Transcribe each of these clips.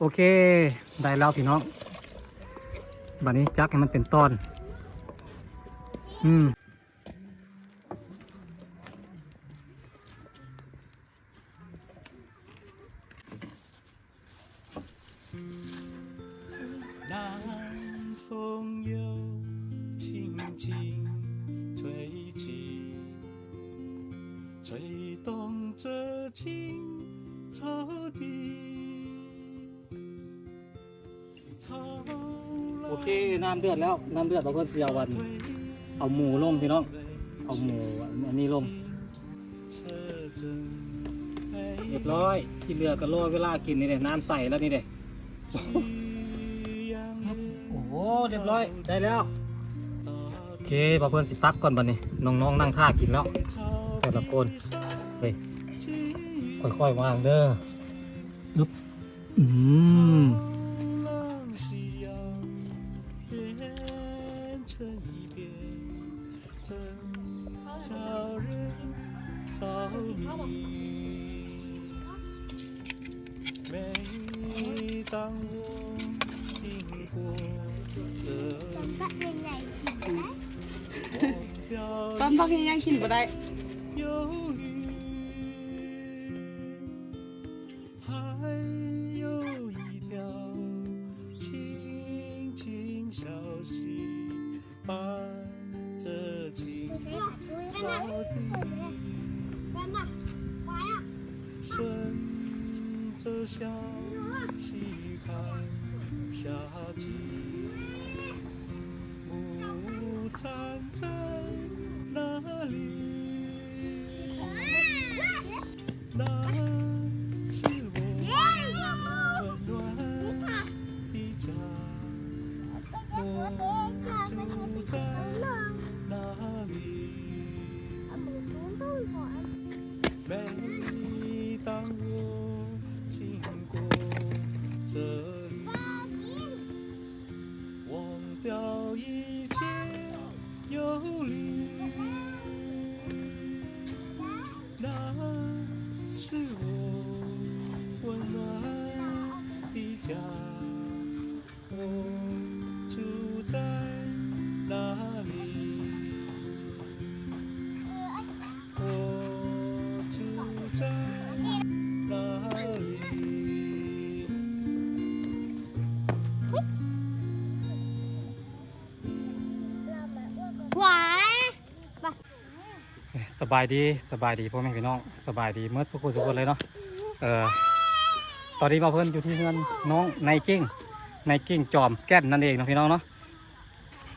โอเค ได้แล้วพี่น้องบัดนี้จักให้มันเป็นตอน อืม เลือดบางคนเสียวัน เอาหมูลงพี่น้อง เอาหมูอันนี้ลงเรียบร้อย ที่เหลือก็โรยเวลากินนี่เด็น้ำใส่แล้วนี่เด็โอ้โหเรียบร้อยได้แล้วโอเคบาเพื่อนสิตักก่อนบัดนี้น้องๆนั่งท่ากินแล้วแต่ละคนไปค่อยๆวางเด้ออึ๊บอืม 草地，顺着小溪看下去。木站在 บายดีสบายดีพ่อแม่พี่น้องสบายดีเมื่อสุขุสุขเลยเนาะเออตอนนี้มาเพิ่นอยู่ที่เงินน้องไนกิ้งไนกิ้งจอมแก้นนั่นเองนะพี่น้องเนาะ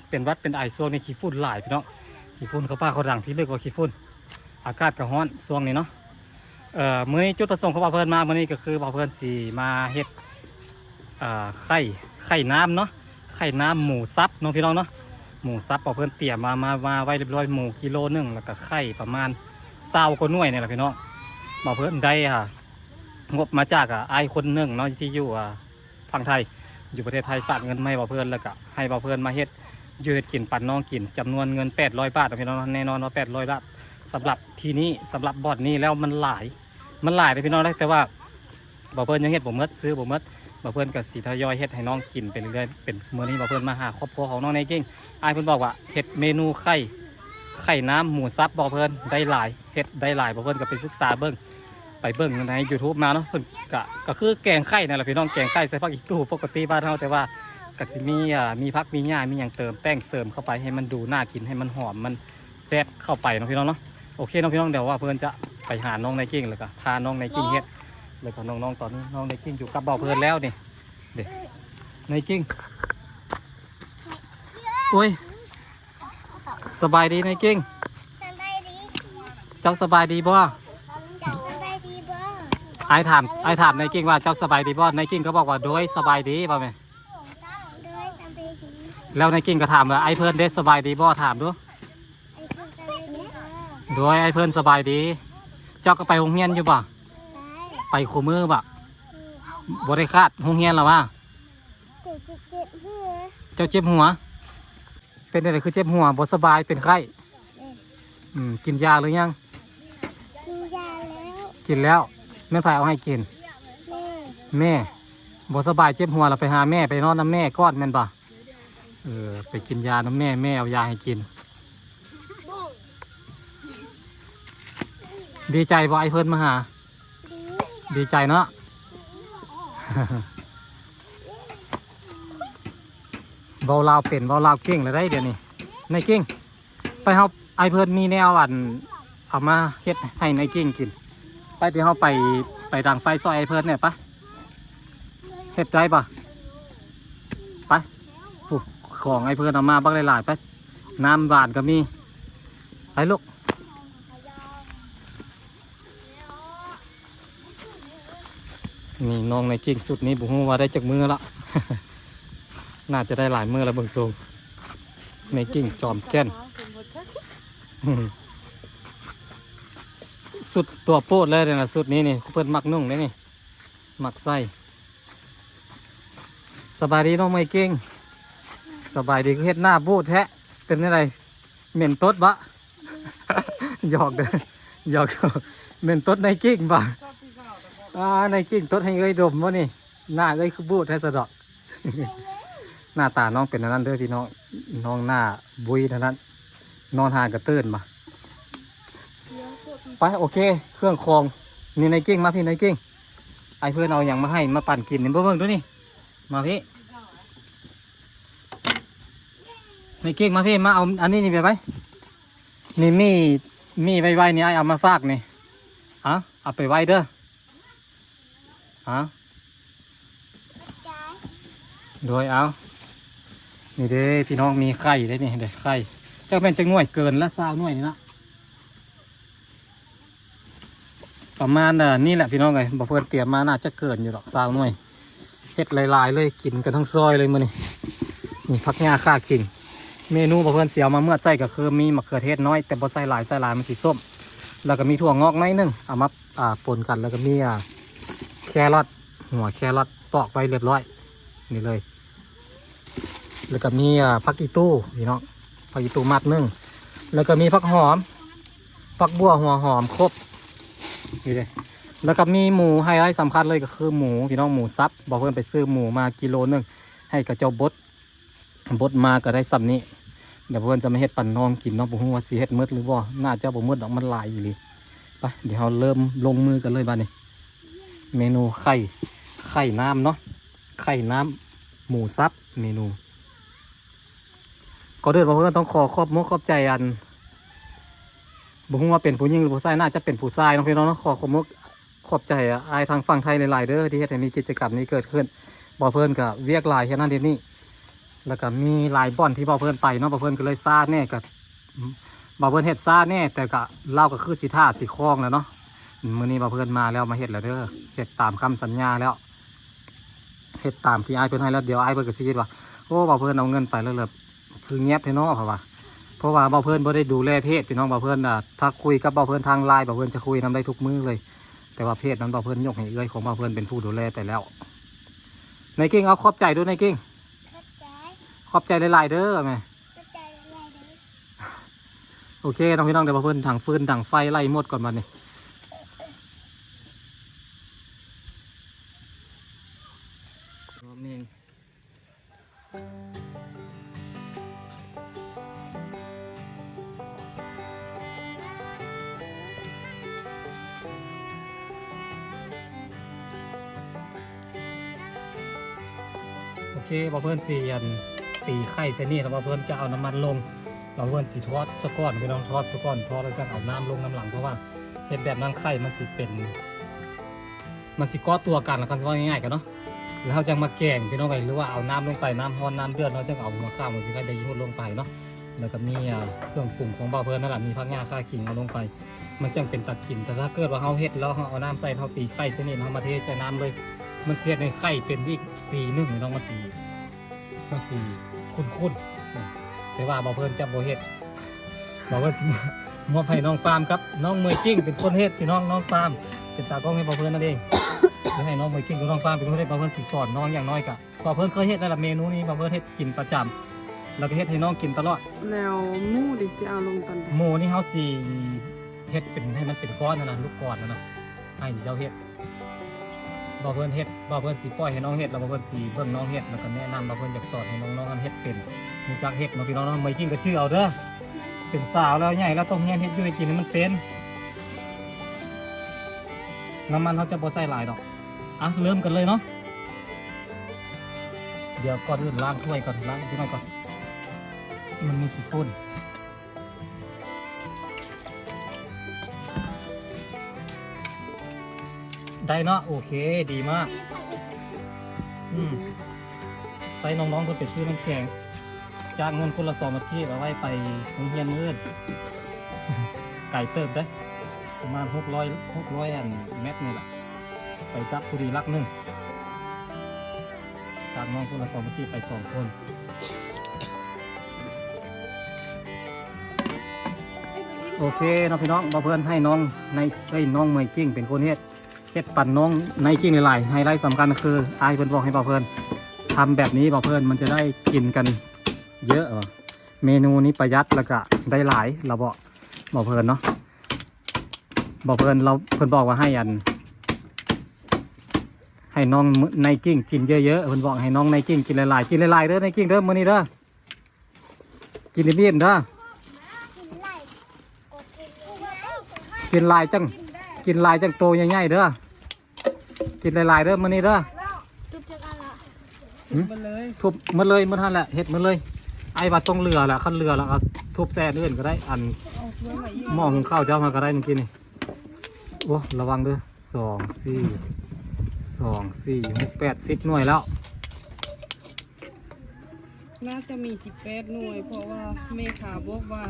เป็นวัดเป็นไอช่วงนี้ขี้ฝุ่นหลายพี่น้องขี้ฝุ่นเขาป้าเขาดังพี่เลือกว่าขี้ฝุ่นอากาศก็ร้อนช่วงนี้เนาะเอ่อมื้อนี้จุดประสงค์ของบ่าวเพิ่นมามื้อนี้ก็คือบ่าวเพิ่นสิมาเฮ็ดอ่อไข่ไข่น้ำเนาะไข่น้ำหมูสับเนาะพี่น้องเนาะ หมูสับเอาเพิ่นเตรียมมามามาไว้เรียบร้อยหมูกิโลหนึ่งแล้วก็ไข่ประมาณเศร้าก็น่วยเนี่ยแหละพี่น้องบอเพิ่นได้ค่ะงบมาจากอะไอายคนหนึ่งเนาะที่อยู่อะฝั่งไทย อยู่ประเทศไทยฝากเงินมาให้บ่าวเพิ่นแล้วก็ให้บ่เพิ่นมาเฮ็ดยืดกินปันน้องกินจำนวนเงิน 800 บาทพี่น้องแน่นอนว่า800บาทสำหรับที่นี้สำหรับบอดนี้แล้วมันหลาย มันหลายเลยพี่น้องแต่ว่าบ่เพิ่นยังเฮ็ดบ่หมดซื้อบ่หมด บ่เพิ่นก็สิทยอยเฮ็ดให้น้องกินเป็นเรื่อยเป็นมื้อนี้บ่เพิ่นมาหาครอบครัวของน้องในเก่งอายเพิ่นบอกว่าเฮ็ดเมนูไข่ไข่น้ำหมูสับบอเพิ่นได้หลายเฮ็ดได้หลายบอเพิ่นก็ไปศึกษาเบิ่งไปเบิ่งใน YouTube มาเนาะเพิ่นก็ก็คือแกงไข่นั่นแหละพี่น้องแกงไข่ใส่ผักอีตู้ปกติบ้านเฮาแต่ว่าก็สิมีอ่ามีผักมีหญ้ามีหยังเติมแป้งเสริมเข้าไปให้มันดูน่ากินให้มันหอมมันแซ่บเข้าไปเนาะพี่น้องเนาะโอเคเนาะพี่น้องเดี๋ยวว่าเพิ่นจะไปหาน้องในกิ้งแล้วก็พาน้องในกิ้งเฮ็ด แล้วก็น้องๆตอนนี้น้องในกิ้งอยู่กับเบาเพิ่นแล้วนี่เด็ในกิ้งโอ้ยสบายดีนายเก่งสบายดีเจ้าสบายดีบ่จับสบายดีบ่ไอายถามไอายถามนายเก่งว่าเจ้าสบายดีบ่นายเก่งก็บอกว่าโดยสบายดีบ่แม่ด้วยสบายดีแล้วนายเก่งก็ถามว่าไอเพิ่นได้สบายดีบ่ถามดูไอ้คนสบายดีบ่โดยไอเพิ่นสบายดี เจ้าก็ไปโรงเรียนอยู่บ่ ได้ไปคู่มือบ่บ่ได้คาดโรงเรียนหรอวะเจ็บเจ็บเจ็บหัวเจ้าเจ็บหัว เป็นอะไรคือเจ็บหัวบ่สบายเป็นไข้เอออืมกินยาหรือยัง กินยาแล้ว กินแล้วแม่นไผเอาให้กิน แม่แม่บ่สบายเจ็บหัวเราไปหาแม่ไปนอนน้ำแม่ก้อนแม่นปะเออไปกินยาน้ำแม่แม่เอายาให้กิน ดีใจบ่ไอเพิ่นมาหาดี ดีใจเนาะเว้าลาวเป็นเว้าลาวเก่งเลยได้เดี๋ยวนี้ในเก่งไปเฮาไอเพิ่นมีแนวอันเอามาเฮ็ดให้ในเก่งกิน ไปเดี๋ยวเฮาไปไปดังไฟซอยไอเพิ่นเนี่ยปะเฮ็ดได้ปะไปของไอเพิ่นเอามาบักหลายๆไปน้ำหวานก็มีไปลูก นี่น้องในกิ้งสุดนี้บุ้งว่าได้จากมือละ น่าจะได้หลายมือแล้วเบิ่งทรงในกิ้งจอมแก่นสุดตัวโปดเลยนะสุดนี้นี่เพิ่นมักนุ่งเลยนี่ มักใส่สบายดีน้องไม่เก่งสบายดีก็เฮ็ดหน้าบูดแทะเป็นอะไรเหม็นตดบะหยอกเด้อหยอกเหม็นตดในกิ้งบะ อ่าในกิ่งต้นให้เอ้ยดมวะนี่หน้าเอ้ยคือบูดให้สะดอก หน้าตาน้องเป็นอันนั้นเด้อพี่น้องน้องหน้าบุยเท่านั้น นอนหางกระตื้นมาไปโอเค เครื่องคองนี่ในกิ่งมาพี่ในกิ่งไอเพื่อนเอาอย่างมาให้มาปั่นกินนี่เบิ่งดูนี่มาพี่ในกิ่งมาพี่มาเอาอันนี้นี่ไปไปนี่มีมีไว้ไว้นี่ไอเอามาฝากนี่เอาเอาไปไว้เด้อ ฮะใจโดยเอานี่เด้พี่น้องมีไข่ได้นี่เด้ไข่เจ้าเป็นจะง่วยเกินละสาวหน่วยนี่นะประมาณเอ่อนี่แหละพี่น้องเลยบอกเพื่อนเตรียมมาน่าจะเกินอยู่หรอกสาวหน่วยเฮ็ดหลายๆเลยกินกันทั้งซอยเลยมื้อนี่นี่พักงาค่าขิงเมนูบอกเพื่อนเสียวมาเมื่อใส่ก็คือมีมะเขือเทศน้อย แต่บ่ใส่หลายใส่หลายมันสีส้ม แล้วก็มีถั่วงอกน้อยหนึงเอามาอ่าปนกันแล้วก็มีอ่า แครอทหัวแครอทปอกไว้เรียบร้อย นี่เลย แล้วก็มีผักอีตู้พี่น้องผักอีตู้มัดนึ่งแล้วก็มีผักหอมผักบัวหัวหอมครบนี่เลยแล้วก็มีหมูไฮไลท์สำคัญเลยก็คือหมูพี่น้องหมูซับบอกเพื่อนไปซื้อหมูมากิโลหนึงให้กับเจ้าบดบดมาก็ได้สับนี้เดี๋ยวเพื่อนจะมาเฮ็ดปั่นน้องกินเน้องบุ้งว่าสีเฮ็ดมืดหรือบ่น่าจะบ่มืดดอกมันลายอยู่เลยไปเดี๋ยวเราเริ่มลงมือกันเลยบ้านนี้ เมนูไข่ไข่น้ำเนาะไข่น้ำหมูซับเมนูก็เดินมาเพื่อนต้องขอขอบมกขอบใจอันบุ้งว่าเป็นผู้หญิงหรือผู้ชายน่าจะเป็นผู้ชายน้องพี่น้องขอขอบมกขอบใจอะอายทางฝั่งไทยหลายๆเด้อที่เฮ็ดให้มีกิจกรรมนี้เกิดขึ้นบ่เพื่อนกับเวียกลายแค่นั้นเดี๋ยวนี้แล้วก็มีหลายบ่อนที่บ่เพื่อนไปเนาะบ่เพื่อนก็เลยซาแน่กับบ่เพื่อนเฮ็ดซาแน่แต่ก็เล่าก็คือสีท่าสีคล้องแล้วเนาะ มื้อนี้มาเพื่อนมาแล้วมาเฮ็ดแล้วเด้อเฮ็ดตามคำสัญญาแล้วเฮ็ดตามที่อ้ายเพิ่นให้แล้วเดี๋ยวอ้ายเพิ่นก็สิคิดว่าโอ้บ่าวเพิ่นเอาเงินไปแล้วเลยคือเงียบแท้เนาะเพราะว่าเพราะว่าบ่าวเพิ่นบ่ได้ดูแลเพจพี่น้องบ่าวเพิ่นอะถ้าคุยกับบ่าวเพิ่นทางไลน์บ่าวเพิ่นจะคุยนํได้ทุกมื้อเลย แต่ว่าเพจนั้นบ่าวเพิ่นยกให้เอื้อยของบ่าวเพิ่นเป็นผู้ดูแลไปแล้วนายเก่งเอาขอบใจด้วยนายเก่งเข้าใจขอบใจหลายๆเด้อแม่เข้าใจอะไรเด้อโอเคน้องพี่น้องเดี๋ยวบ่าวเพิ่นถังฟืนถังไฟไล่หมดก่อนบัดนี้ นี่โอเคบอเพื่อนสีอันตีไข่เสนี่แล้วบอเพื่อนจะเอาน้ำมันลงบอเพื่อนสีทอดสะก้อนพี่น้องทอดสะก้อนทอดแล้วจะเอาน้ำลงน้ำหลังเพราะว่าเห็ดแบบนั้นไข่มันสิเป็น มันสิก้อตัวกันแล้วกันว่าง่ายๆกันเนาะ แล้วเราจะมาแกงพี่น้องไปหรือว่าเอาน้ำลงไปน้ำร้อนน้ำเดือดเราจะเอาหัวข้าวมันสิก็ได้ยุดลงไปเนาะแล้วก็มีเครื่องปรุงของบอเพื่อนนั่นแหละมีผักงาข้าขิงเอาลงไป มันจังเป็นตัดกินแต่ถ้าเกิดว่าเราเฮ็ดแล้วเราเอาน้ำใส่เท่าตีไข่เสนี่เรามาเทใส่น้ำเลย มันเสียในไข่เป็นอีกสีหนึ่งน้องมาสีมันสีคุ้นๆแต่ว่าบอเพลินจับโบเฮ็ดบอกว่าสิมามอบให้น้องปาล์มครับ น้องเมย์กิ้งเป็นคนเฮ็ดพี่น้องน้องปาล์มเป็นตากล้องให้บอเพลินนั่นเอง เดี๋ยวให้น้องเมย์กิ้งกับน้องปาเป็นคนเฮ็ดบอเพิ่นสิสอนน้องอย่างน้อยกะบอเพิ่นเคยเฮ็ดแล้วละเมนูนี้บอเพิ่นเฮ็ดกินประจำแล้วก็เฮ็ดให้น้องกินตลอด แล้วหมูดิสิเอาลงตอนใดหมูนี่เฮาสิเฮ็ดเป็นให้มันเป็นก้อนนะนะลูกก้อนนะนะให้เจ้าเฮ็ดบ่เพิ่นเฮ็ดบ่เพิ่นสิปล่อยให้น้องเฮ็ดแล้วบ่เพิ่นสิเบิ่งน้องเฮ็ดแล้วก็แนะนำบ่เพิ่นอยากสอนให้น้องๆกันเฮ็ดเป็นรู้จักเฮ็ดเนาะพี่น้องเนาะไม่จริงก็ชื่อเอาเด้อเป็นสาวแล้วใหญ่แล้วต้องเรียนเฮ็ดอยู่ให้กินให้มันเป็นน้ำมันเขาจะบ่ใส่หลายดอก อะเริ่มกันเลยเนาะเดี๋ยวก่อนอื่นล้างถ้วยก่อนล้างที่หน่อยก่อน มันมีขี้ฝุ่นได้เนาะโอเคดีมาก อืมใส่น้องๆคนไปซื้อน้ำแข็งจ้างเงินคนละสองนาทีเอาไว้ไปโรงเรียนเมืดไก่เติบได้ประมาณหกร้อยหกร้อยอันเมตรนี่แหละ ไปจับผู้ดีรักหนึ่งจางน้องคนละสองนาทีไปสองคนโอเคน้องพี่น้องมาเพื่อนให้น้องในเอ้น้องเมยกิ้งเป็นคนเฮ็ดเฮ็ดปั่นน้องในกิ้งหลายๆไฮไลท์สำคัญก็คืออายเพิ่อนบอกให้บ่าเพิ่อนทำแบบนี้บ่าเพิ่อนมันจะได้กินกันเยอะเมนูนี้ประหยัดแล้วก็ได้หลายเราบอกบ่าเพิ่อนเนาะบ่าเพิ่อนเราเพิ่อนบอกว่าให้อัน ให้น้องในกิ้งกินเยอะๆเพิ่นบอกให้น้องในกิ้งกินหลายๆกินหลายๆเด้อในกิ้งเด้อมื้อนี้เด้อกินรีบๆเด้อกินไหลโอเคกินไหลกินหลายจังกินหลายจังโตใหญ่ๆเด้อกินหลายๆเด้อมื้อนี้เด้อจุดจุดอะไรมาเลยทุบหมดเลยหมดทันแหละเฮ็ดหมดเลย ไอ้ว่าต้องเรือแหละคันเรือแล้วก็ทุบแซ่อื่นก็ได้อันเอาเพื่อมาอีกหม้อหุงข้าวเจ้ามาก็ได้เมื่อกี้นี่โอ้ระวังเด้อสองสี่ สองสี่หกแปดสิบหน่วยแล้ว น่าจะมีสิบแปดหน่วย เพราะว่าแม่ขาบอกว่า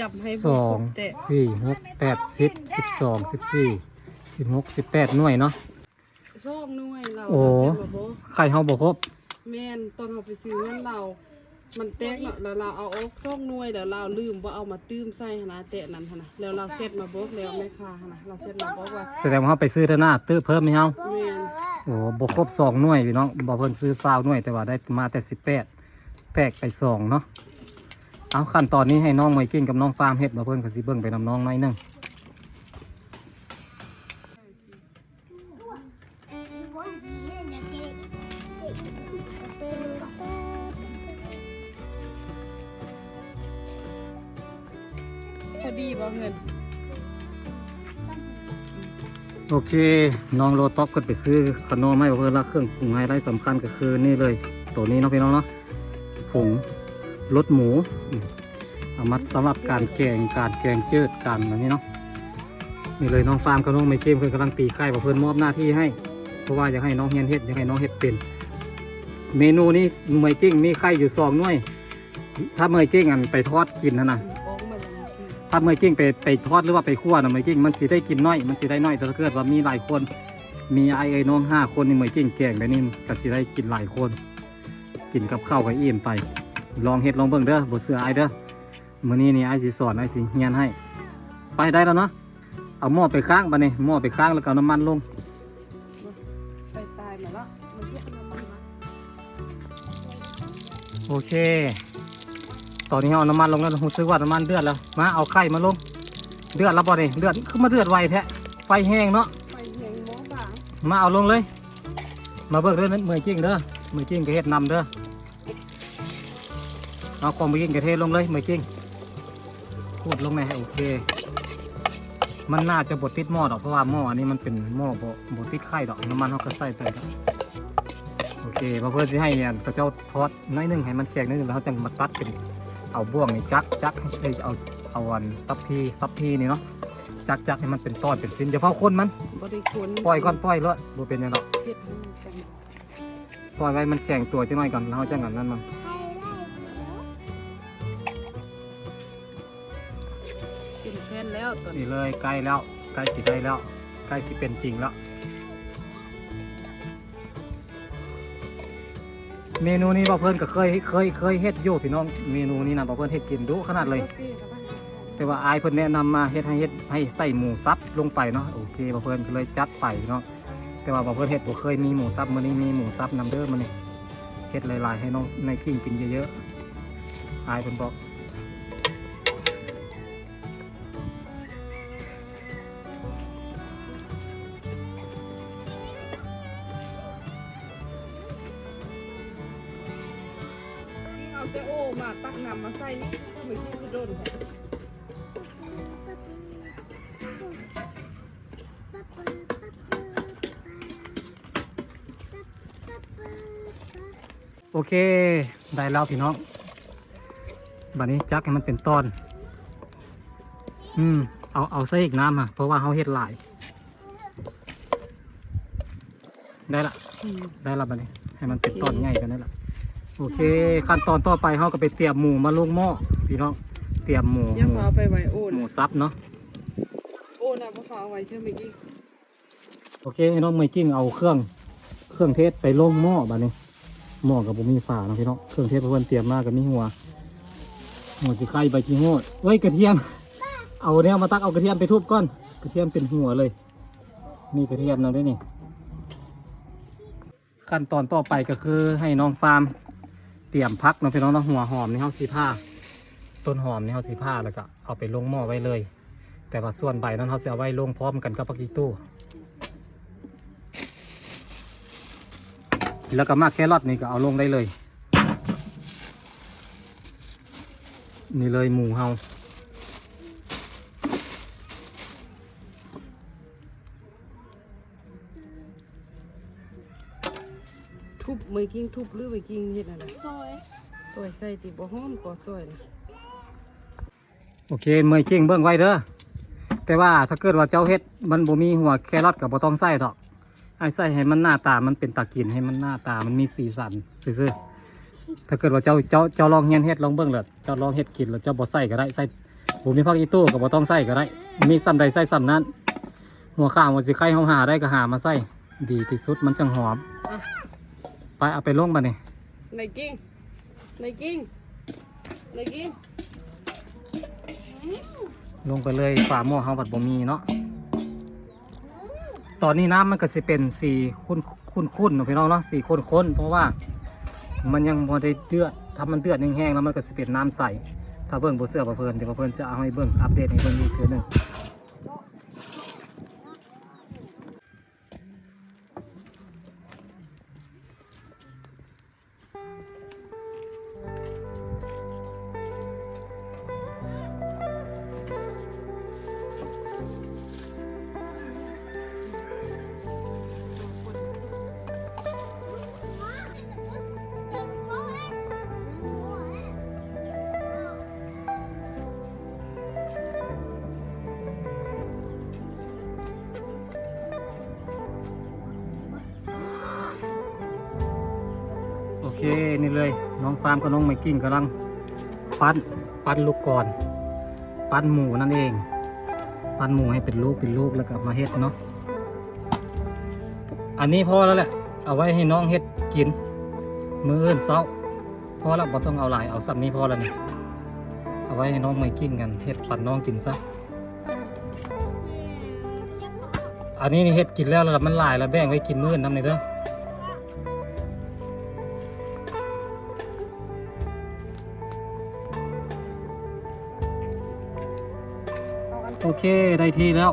จับให้สบุอกงแต่สี่หกแปดสิบสิบสองสิบสี่สิบหกสิบแปดหน่วยเนาะ ชอบหน่วยเราโอ้เสร็จบ่พอไข่เฮาบ่ครบ แม่นตอนเราไปซื้อเงินเรา มันแตกเนาะแล้วเราเอาออกซอกหน่วยแล้วเราลืมว่าเอามาตื้มใส่หั้นนะแตะนั้นหั้นนะแล้วเราเซ็ตมาบอกแล้วแม่ค้าหั้นนะเราเซ็ตมาบอกว่าแสดงว่าเฮาไปซื้อเท่าหน้าตื้อเพิ่มไหมเฮาแม่นโอ้บ่ครบสองหน่วยพี่น้องบ่เพิ่นซื้อซาวหน่วยแต่ว่าได้มาแต่สิบแปดแตกไปสองเนาะเอาขั้นตอนนี้ให้น้องไมกิ้งกับน้องฟาร์มเฮ็ดบ่เพิ่นก็สิเบิ่งไปนำน้องหน่อยหนึง อเค น้องโลต็อกก็ไปซื้อขนมให้บ่เพิ่นละเครื่องปรุงไฮไลท์สำคัญก็คือนี่เลย ตัวนี้เนาะพี่น้องเนาะผงรสหมูเอามาสำหรับการแกงการแกงเจืดกันแบบนี้เนาะนี่เลยน้องฟาร์มกับน้องไมเกมเพิ่นกำลังตีไข่เพิ่อนมอบหน้าที่ให้ เพราะว่าอยากให้น้องเฮียนเฮ็ดอยากให้น้องเฮ็ดเป็น เมนูนี้เมยกิ้งมีไข่อยู่สองหน่วยถ้าเมยกิ้งอันไปทอดกินนะนะ ถ้าเมยกิ้งไปไปทอดหรือว่าไปคั่วนะเมยกิ้งมันสิได้กินน้อยมันสิได้น้อยแต่ถ้าเกิดว่ามีหลายคน มีไอ้ไอ้น้องห้าคนนี่เมยกิ้งแกงแบบนี้ก็สิได้กินหลายคน กินกับข้าวกับอิ่มไป ลองเฮ็ดลองเบิ่งเด้อบ่เสือไอ้เด้อมื้อนี้นี่ไอ้สิสอนไอ้สิเฮียนให้ ไปได้แล้วเนาะเอาหม้อไปข้างบัดนี้หม้อไปข้างแล้วก็เอาน้ำมันลงไปตายมาแล้วมันเรียกน้ำมันมาโอเค ตอนนี้เอาน้ำมันลงแล้วรู้สึกว่าน้ำมันเดือดแล้วมาเอาไข่มาลงเดือดแล้วบ่นี่เดือดคือมาเดือดไวแท้ไฟแห้งเนาะไปแหงหมอบางมาเอาลงเลย มาเบิกเด้อมือกิ้งเด้อมือกิ้งกระเฮ็ดนำเด้อเอาของมือกิ้งกระเทศลงเลยมือกิ้งพูดลงไหมโอเค มันน่าจะบดติดหม้อดอกเพราะว่าหม้ออันนี้มันเป็นหม้อบดติดไข่ดอกน้ำมันเขาก็ใส่ไปดอกโอเคมาเพื่อที่ให้อันพระเจ้าทอดน้อยหนึงให้มันแข็งนิดนึงแล้วเขาจะมาตัดเป็น เอาบ่วงนี่จักจักให้เอ้ยเอาเอาอันตับพีซับพีนี่เนาะจักจักให้มันเป็นตอนเป็นสิ้นอย่าเฝ้าคนมันบริคนปล่อยก่อนปล่อยเลยบ่เป็นหยังดอกเฮ็ดให้มันแข็งปล่อยไว้มันแข็งตัวจังหน่อยก่อนแล้วเราจะงันนั่นมันไข่ไล่เขียวเป็นแผ่นแล้วตอนนี้นี่เลยใกล้แล้วใกล้สิได้แล้วใกล้สิเป็นจริงแล้ว เมนูนี้บ่เพิ่นก็เคยเคยเคยเฮ็ดอยู่พี่น้องเมนูนี้นะบ่เพิ่นเฮ็ดกินดุขนาดเลย แต่ว่าอายเพิ่นแนะนำมาเฮ็ดให้เฮ็ดให้ใส่หมูสับลงไปเนาะโอเคบ่เพิ่นก็เลยจัดไปเนาะแต่ว่าบ่เพิ่นเฮ็ดบ่เคยมีหมูสับมื้อนี้มีหมูสับนำเด้อมื้อนี้เฮ็ดหลายๆให้น้องในกิ้งกินเยอะๆอายเพิ่นบอก แต่โอ้มาตักน้ำมาใส่นี่ก็ไม่กินคือโดนแท้โอเค ได้แล้วพี่น้อง บัดนี้จักให้มันเป็นตอน อืม เอา เอาใส่อีกน้ำอะ เพราะว่าเขาเฮ็ดหลาย ได้ละ ได้ละบัดนี้ ให้มันเป็นตอนง่ายกันได้ละ โอเค ขั้นตอนต่อไปเขาก็ไปเตรียมหมูมาลงหม้อพี่น้องเตรียมหมูยังหมูเอาไปไว้โอ้หมูนะซับเนาะโอ้นะบ่ฟ้าเอาไว้เชื่อเมื่อกี้โอเคให้น้องไมกิ้งเอาเครื่อง เครื่องเทศไปลงหม้อบัดนี้หม้อกับบุมีฝาเนาะพี่น้องเครื่องเทศเพื่อนเตรียมมากับมีหัวหัวสิไข่ใบขี้โหดเว้ยกระเทียม เอาเนี่ยมาตักเอากระเทียมไปทุบก้อนกระเทียมเป็นหัวเลย มีกระเทียมเราด้วยนี่ขั้นตอนต่อไปก็คือให้น้องฟาร์ม เตรียมพักเนาะพี่น้องเนาะหัวหอมนี่เฮาสีผ้า ต้นหอมนี่เฮาสีผ้าแล้วก็เอาไปลงหม้อไว้เลย แต่ว่าส่วนใบนั้นเฮาจะเอาไว้ลงพร้อมกันกับปักกีตู้ แล้วก็มากแครอทนี่ก็เอาลงได้เลย นี่เลยหมูเฮา ทุบเมื่อกี้ทุบหรือเมื่อกี้เฮ็ดอะไรซอยซอยใส่ติบ่หอมก็ซอยนะโอเคเมยเก่งเบื้องไว้เด้อแต่ว่าถ้าเกิดว่าเจ้าเฮ็ดมันบ่มีหัวแครอทกับบ่ต้องใส่ดอกไอ้ใส่ให้มันหน้าตามันเป็นตากินให้มันหน้าตามันมีสีสันซื่อๆถ้าเกิดว่าเจ้าเจ้าเจ้าลองเฮียนเฮ็ดลองเบิ่งเลยเจ้าลองเฮ็ดกินแล้วเจ้าบ่ใส่ก็ได้ใส่บ่มีผักอีตู้ก็บ่ต้องใส่ก็ได้ มีซ้ำใดใส่ซ้ำนั้น หัวข้าวหัวสิไข่เฮาหาได้ก็หามาใส่ดีที่สุดมันจังหอมอะ ไปเอาไปลงบัดนี้ในกิ้งในกิ้งในกิ้งลงไปเลยฝาหม้อเฮาบัดบ่มีเนาะตอนนี้น้ำมันก็สิเป็นสีขุ่นขุ่นขุ่นๆเนาะพี่น้องเนาะสีข้นข้นๆเพราะว่า มันยังพอได้เดือดถ้ามันเดือดแห้งๆแล้วมันก็สิเป็นน้ำใสถ้าเบิ่งบ่เสื้อบ่เพิ่นเดี๋ยวบ่เพิ่นจะเอาให้เบิ่งอัปเดตให้เบิ่งอีกเทื่อหนึง นี่เลย น้องฟาร์มกับน้องไมกิ้งกำลังปั้นปั้นลูกก่อน ปั้นหมูนั่นเอง ปั้นหมูให้เป็นลูกเป็นลูกแล้วก็มาเฮ็ดเนาะอันนี้พอแล้วแหละเอาไว้ให้น้องเฮ็ดกิน มื้ออื่นเช้าพอแล้วบ่ต้องเอาหลายเอาสับนี้พอแล้วนี่เอาไว้ให้น้องไมกิ้งกันเฮ็ดปั้นน้องกินซะอันนี้นี่เฮ็ดกินแล้วแล้วมันหลายแล้วแบ่งไว้กินมื้ออื่นนำในเด้อ โอเคได้ที่แล้ว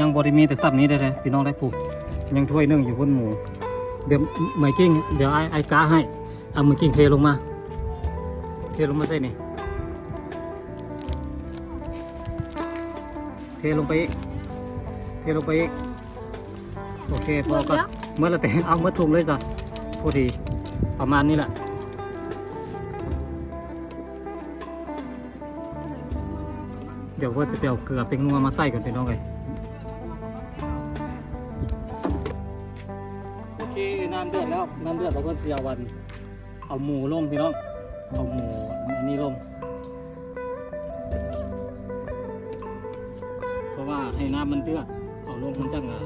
ยังบริมีแต่สับนี้ได้เลยพี่น้องได้ปลูกยังถ้วยหนึ่งอยู่บนหมูเดี๋ยวเมยกิ้งเดี๋ยวไอ้ไอ้กาให้เอาเมยกิ้งเทลงมา เทลงมาใส่นี่เทลงไปอีกเทลงไปอีกโอเคพอก็เมื่อละแต่เอาเมื่อถุงเลยจ้ะพอดีประมาณนี้แหละ เดี๋ยวว่าจะไปเอาเกลือเป็นงัวมาใส่กันพี่น้องเลยโอเคน้ำเดือดแล้วน้ำเดือดเราก็เสียวัน เอาหมูลงพี่น้องเอาหมูอันนี้ลง เพราะว่าให้น้ำมันเดือดเอาลงมันจังอะ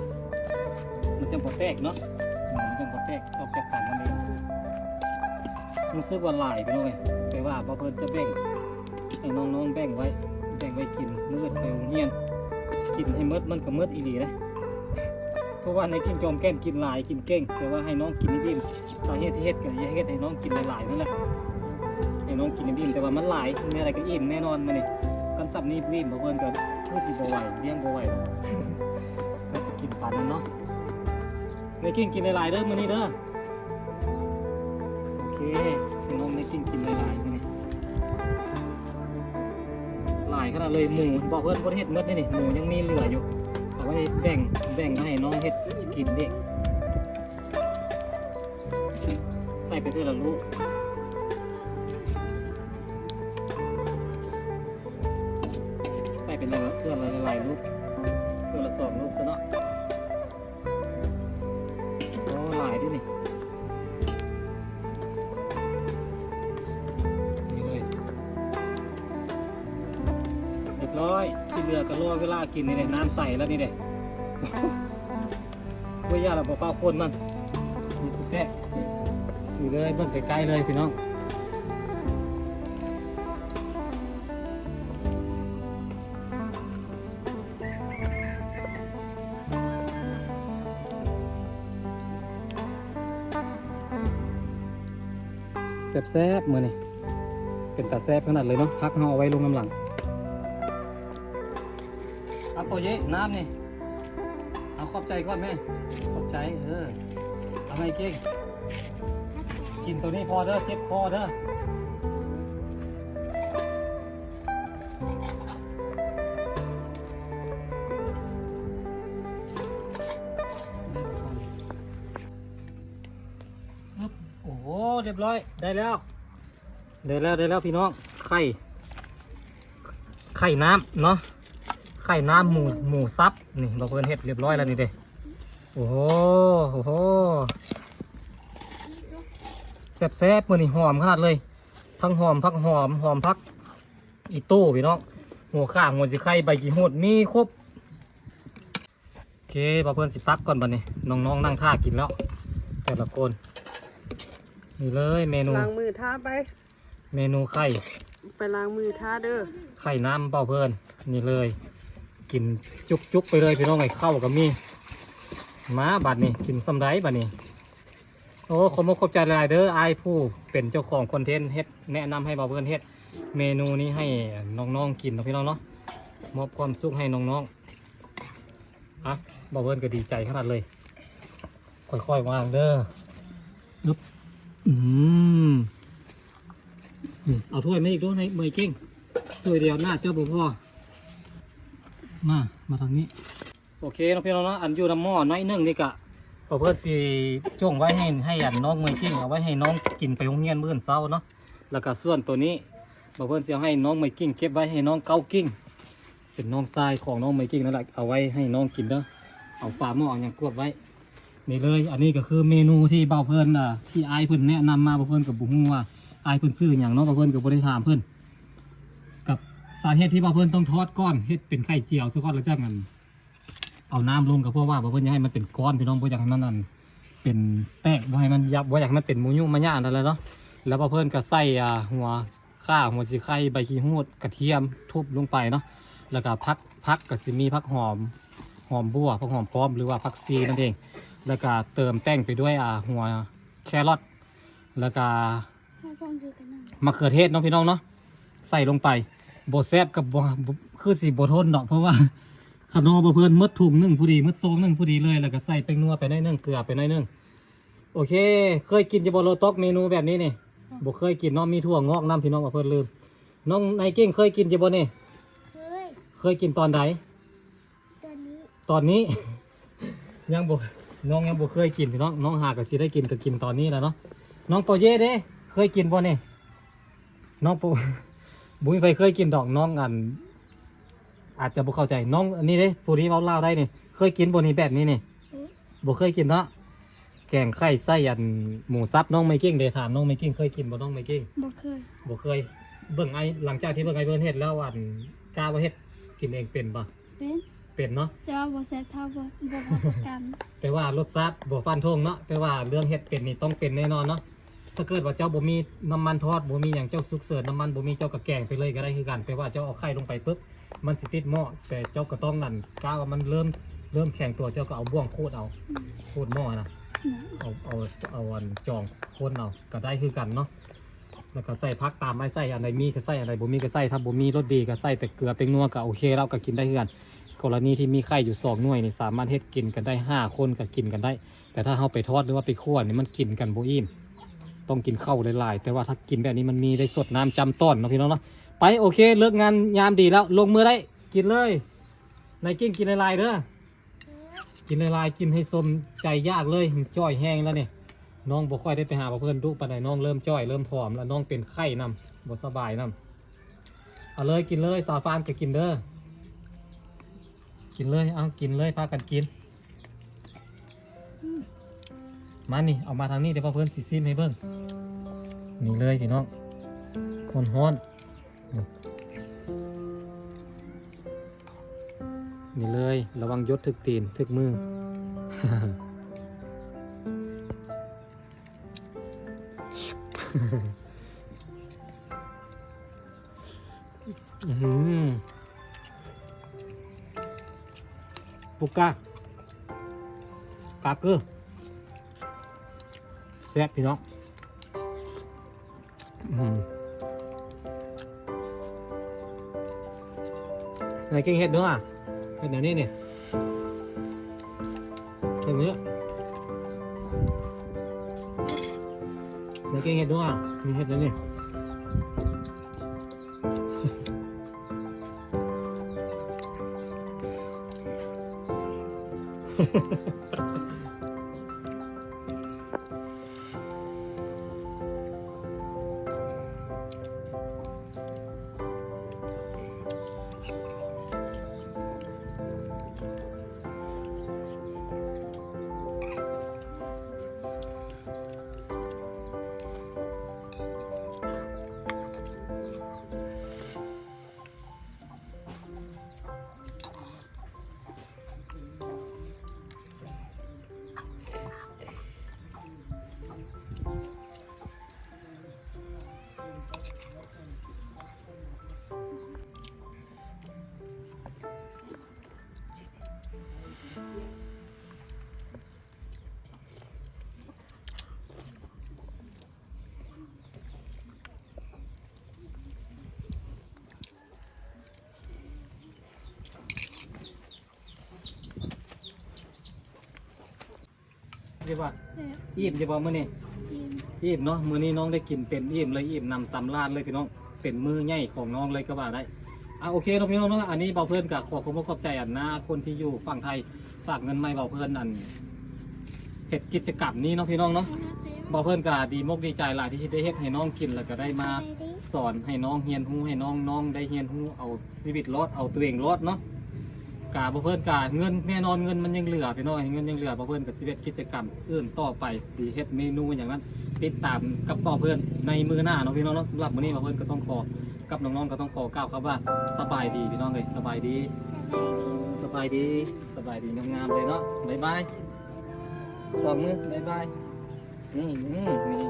มันจังพอแตกเนาะหมูมันจังพอแตกออกจากกันมันเองรู้สึกว่าหลายพี่น้องเลยแต่ว่าพอเพิ่นจะแบ่งให้น้องๆแบ่งไว้ แบ่งไว้กินมื้อไปโรงเรียนกินให้หมดมันก็หมดอีหลีนะเพราะว่าในกินจอมแก้มกินหลายกินเก่งแต่ว่าให้น้องกินให้บิ่มสาเหตุที่เฮ็ดก็อย่าเฮ็ดให้น้องกินหลายๆนั่นแหละให้น้องกินให้บิ่มแต่ว่ามันหลายมีอะไรก็อิ่มแน่นอนมานี่กันสับนี้บิ่มบ่เพิ่นก็คือสิบ่ไหวเลี้ยงบ่ไหวก็สิกินปานนั้นเนาะในกินกินหลายๆเด้อมื้อนี้เด้อโอเคให้น้องในกินกินหลาย ขนาดเลยหมูบอกเพื่อนบ่ได้เฮ็ดเมดนี่นี่หมูยังมีเหลืออยู่เอาไว้แบ่งแบ่งให้น้องเฮ็ดกินด็กใส่ไปเท่าละลูกใส่เป็นอะไรเพื่อนละหลายลูกเพื่อนละสองลูกซะเนาะโอ้หลายด้วยนี่นี่ ร้อยที่เหลือก็รอเวลากินนี่แหละน้ำใสแล้วนี่แหละว่ายาเราเปล่าๆคนมันมีสุดแท้อยู่เลยเบิ่งใกล้ๆเลยพี่น้องแซ่บๆมือนี่เป็นตาแซ่บขนาดเลยเนาะพักเฮาเอาไว้ลงน้ำหลัง โปเยน้ำนี่ เอาขอบใจก่อนแม่ขอบใจ เออเอาไงเก่งกินตัวนี้พอเด้อเจ็บคอเด้อโอ้โหเรียบร้อยได้แล้ว ได้แล้วได้แล้วพี่น้องไข่ ไข่น้ำเนาะ ข่น้ำหมูหมูซับนี่เราเพิ่นเฮ็ดเรียบร้อยแล้วนี่เด้โอ้โหโอ้โหแซ่บแซ่บๆมือนี่หอมขนาดเลย ทั้งหอมพักหอมหอมพักอีตู้พี่น้องหัวข่างหัวสิไข่ใบกี่โหดมีครบโอเคพอเพิ่นสิตักก่อนบัดนี้น้องๆนั่งท่ากินแล้ว แต่ละคนนี่เลยเมนูล้างมือท่าไป เมนูไข่ ไปล้างมือท่าเด้อไข่น้ำเปล่าเพิ่นนี่เลย กินจุกๆไปเลยพี่น้องไอ้เข้ากับมีมาบัดนี้กินสำไรบัดนี้โอ้ขอบคุณขอบใจหลายเด้อไอ้ผู้เป็นเจ้าของคอนเทนต์เฮ็ดแนะนำให้เบาเพิ่นเฮ็ดเมนูนี้ให้น้องๆกินนะพี่น้องเนาะมอบความสุขให้น้องๆอะเบาเพิ่นก็ดีใจขนาดเลย ค่อยๆวางเด้ออึ๊บอืมเอาถ้วยมาอีกด้วยในมือเก่งถ้วยเดียวหน้าเจ้าบุพ่อ มา มาทางนี้ โอเคน้องพี่น้องเนาะอันอยู่น้ำหม้อน้อยนึงนี่กะเอาเพื่อสิจ้วงไว้ให้ให้อันน้องเมยกิ้งเอาไว้ให้น้องกินไปโรงเรียนมื้อนเช้าเนาะแล้วก็ส่วนตัวนี้บอกเพื่อนสิเอาให้น้องเมยกิ้งเก็บไว้ให้น้องเกากิ้งเป็นน้องทรายของน้องเมยกิ้งนั่นแหละเอาไว้ให้น้องกินเด้อเอาฝาหม้อเอาอย่างกวบไว้นี่เลย อันนี้ก็คือเมนูที่เบาเพื่อนอะที่ไอายเพื่อนแนะนำมาเบาเพื่อนกับบุ้งว่าอายเพื่อนซื้ออย่างน้องเบาเพื่อนกับบริถามเพื่อน สาเหตุที่บ่าเพิ่นต้องทอดก้อนเฮ็ดเป็นไข่เจียวซะก่อนแล้วจังนั้นเอาน้ำลงกับเพราะว่าบ่าเพิ่นอยากให้มันเป็นก้อนพี่น้องบ่อยากให้มันนั่นเป็นแตกบ่ให้มันยับบ่อยากให้มันเป็นหมูยุ่งมะย่านั่นแหละเนาะแล้วบ่าเพิ่นก็ใส่อ่าหัวข่าหัวสิไข่ใบขี้หูดกระเทียมทุบลงไปเนาะแล้วก็ผักผักก็สิมีผักหอมหอมบัวผักหอมป้อมหรือว่าผักซีนั่นเอง แล้วก็เติมแป้งไปด้วยอ่าหัวแครอทแล้วก็ถ้าส่งคือกันนั่งมะเขือเทศเนาะพี่น้องเนาะใส่ลงไป บดแซบกับบ่บ่คือสีบทนดอกเพราะว่าขนมบ่เพื่อนมดถุงหนึ่งผู้ดีมดซองหนึ่งผู้ดีเลยแล้วก็ใส่แป้งนัวไปหน่อยหนึงเกลือไปหน่อยหนึงโอเค เคยกินจะบโลตอกเมนูแบบนี้นี่บ่เคยกินเนาะมีถั่วงอกน้ำพี่น้องกับเพื่อนลืมน้องนายเก่งเคยกินจะบ่นี่เคยเคยกินตอนใดตอนนี้ตอนนี้ ยังบ่น้องยังบ่เคยกินพี่น้องน้องหาก็สิได้กินก็กินตอนนี้แหล้วเนาะน้องโปเย่เด้เคยกินบ่นี่น้องโป บุ้ยไปเคยกินดอกน้องอัน อาจจะบ่เข้าใจน้องอันนี้เด้ผู้นี้เว้าลาวได้นี่ เคยกินบ่นี่แบบนี้นี่บ่เคยกินเนาะแกงไข่ไส้อันหมูสับน้องไม่เก่งเด้ถามน้องไม่เก่งเคยกินบ่น้องไม่เก่งบ่เคยบ่เคย เบิ่งไอ้หลังจากที่เบิ่งไอ้เบิ่นเฮ็ดแล้วอันกล้าบ่เฮ็ดกินเองเป็นบ่เป็นเป็นเนาะแต่ว่าบ่แซ่บเท่าบ่บ่พอกันแต่ว่ารสชาติบ่ฟันธงเนาะแต่ว่าเรื่องเฮ็ดเป็นนี่ต้องเป็นแน่นอนเนาะ ถ้าเกิดว่าเจ้าบ่มีน้ำมันทอดบ่มีหยังเจ้าสุกเสิร์ฟน้ำมันบ่มีเจ้าก็แกงไปเลยก็ได้คือกันแต่ว่าเจ้าเอาไข่ลงไปปึ๊บมันสิติดหม้อแต่เจ้าก็ต้องนั่นกล้าว่ามันเริ่มเริ่มแข็งตัวเจ้าก็เอาบ่วงโคตรเอาโคตรหม้อนะเอาเอาเอาอันจองโคนเอาก็ได้คือกันเนาะแล้วก็ใส่พักตามไม่ใส่อันใดมีก็ใส่อันใดบ่มีก็ใส่ถ้าบ่มีรสดีก็ใส่แต่เกลือเป็นนัวก็โอเคแล้วก็กินได้คือกันกรณีที่มีไข่อยู่สองหน่วยนี่สามารถเฮ็ดกินกันได้ห้าคนก็กินกันได้ แต่ถ้าเราไปทอดหรือว่าไปคั่วนี่มันกินกันโบอิ่ม ต้องกินข้าวหลายๆ แต่ว่าถ้ากินแบบนี้มันมีได้สดน้ำจำต้นเนาะพี่น้องเนาะไปโอเคเลิกงานยามดีแล้วลงมือได้กินเลยนายกิ้งกินลายๆเด้อกินลายๆกินให้สมใจยากเลยจ้อยแห้งแล้วเนี่ยน้องบ่ค่อยได้ไปหาเพื่อนดุปานใดน้องเริ่มจ้อยเริ่มผอมแล้วน้องเป็นไข้นำบ่สบายนำเอาเลยกินเลยสาวฟาร์มก็กินเด้อกินเลยเอากินเลยพากันกิน มานี่เอามาทางนี้เดี๋ยวพ่อเพื่อนสิซิมให้เบิ่งนี่เลยพี่น้องฮ้อนฮ้อนๆนี่นี่เลยระวังยศถึกตีนถึกมืออื้อหือปุกกากาเกอร์ แซ่บพี่น้องอื้อหืออะไรก่งเห็ดเนื้ออะเห็ดเดี๋ยวนี้เนี่ยเห็ดเนื้ออะไรก่งเห็ดเนื้ออะมีเห็ดเดี๋ยวนี้เรีย กว่าอิ่มเรียกว่ามื้อนี้อิ่มเนาะมื้อนี้น้องได้กินเป็นอิ่มเลยอิ่มนำสำราญเลยพี่น้องเป็นมือใหญ่ของน้องเลยก็ว่าได้อะโอเคเนาะพี่น้องเนาะอันนี้เบาเพื่อนกับขอขอบคุณขอบใจอันหน้าคนที่อยู่ฝั่งไทยฝากเงินมาให้เบาเพื่อนอันเฮ็ดกิจกรรมนี้เนาะพี่น้องเนาะเบาเพื่อนก็ดีมกดีใจหลายที่ได้เฮ็ดให้น้องกินแล้วก็ได้มาสอนให้น้องเฮียนฮู้ให้น้องน้องได้เฮียนฮู้เอาชีวิตรอดเอาตัวเองรอดเนาะ กาบ่เพิ่นกาเงินแน่นอนเงินมันยังเหลือพี่น้อยเงินยังเหลือบ่เพิ่นก็สิเฮ็ดกิจกรรมอื่นต่อไปสิเฮ็ดเมนูอย่างนั้นติดตามกับบ่เพิ่นในมือหน้าเนาะพี่น้องเนาะสำหรับมื้อนี้บ่เพิ่นก็ต้องขอกับน้องๆก็ต้องขอกล่าวครับว่าสบายดีพี่น้องเอ้ยสบายดีสบายดีสบายดีงามๆเลยเนาะบ๊ายบายสองมือบ๊ายบายนี่อืมนี่